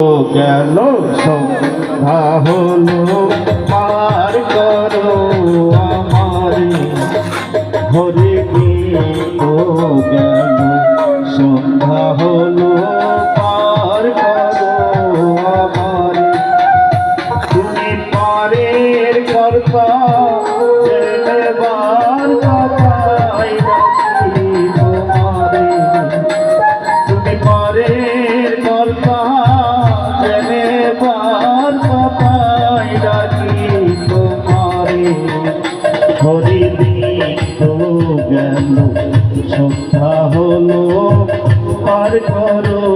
গেল সন্ধ্যা হলো, পার করো আমারে। ঘরে গিয়ে গেল সন্ধ্যা হলো, পার করো আমারে। তুমি পারের কর্তা তোমারে তুমি পরের গেল সন্ধ্যা হলো পার করো।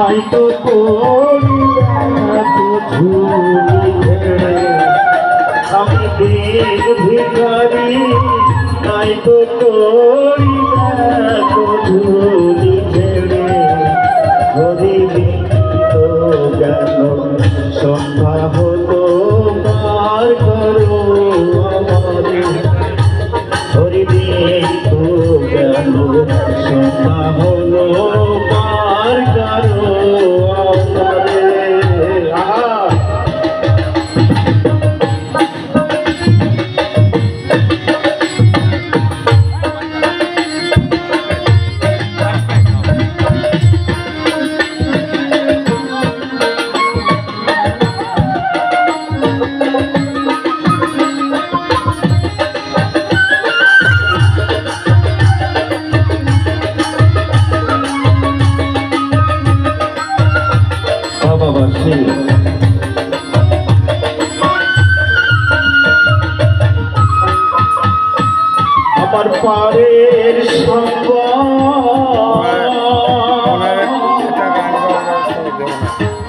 যা তুমি তারে করো পার, শুনি পড়ি নাই যা তুমি তারে করো পায়া তাই তো করি এত ঝুলি ঝেড়ে। আমি দিন ভিখারি তাই তো করি এত ঝুলি তো গেল সন্ধ্যা হলো পার করো আমারে হরিদিন তো গেল সন্ধ্যা হলো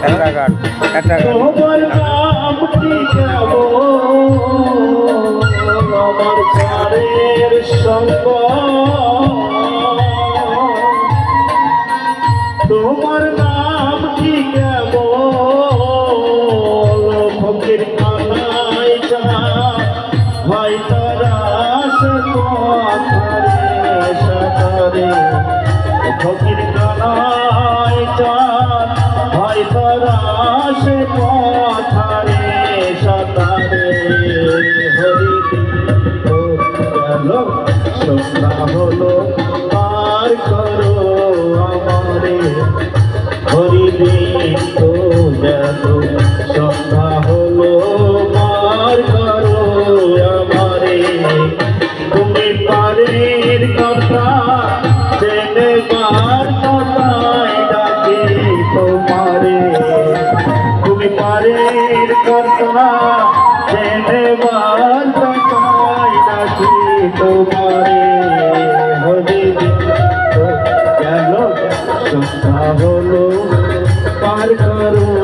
একটা গান একটা গান তোমার নাম কি কেমন ফকির কানাই যা ভাই তারা সে কথারে ফকির কানাই যা ভাই সে কথারে তোমারে হরে কেন সন্ধ্যা হলো পার করো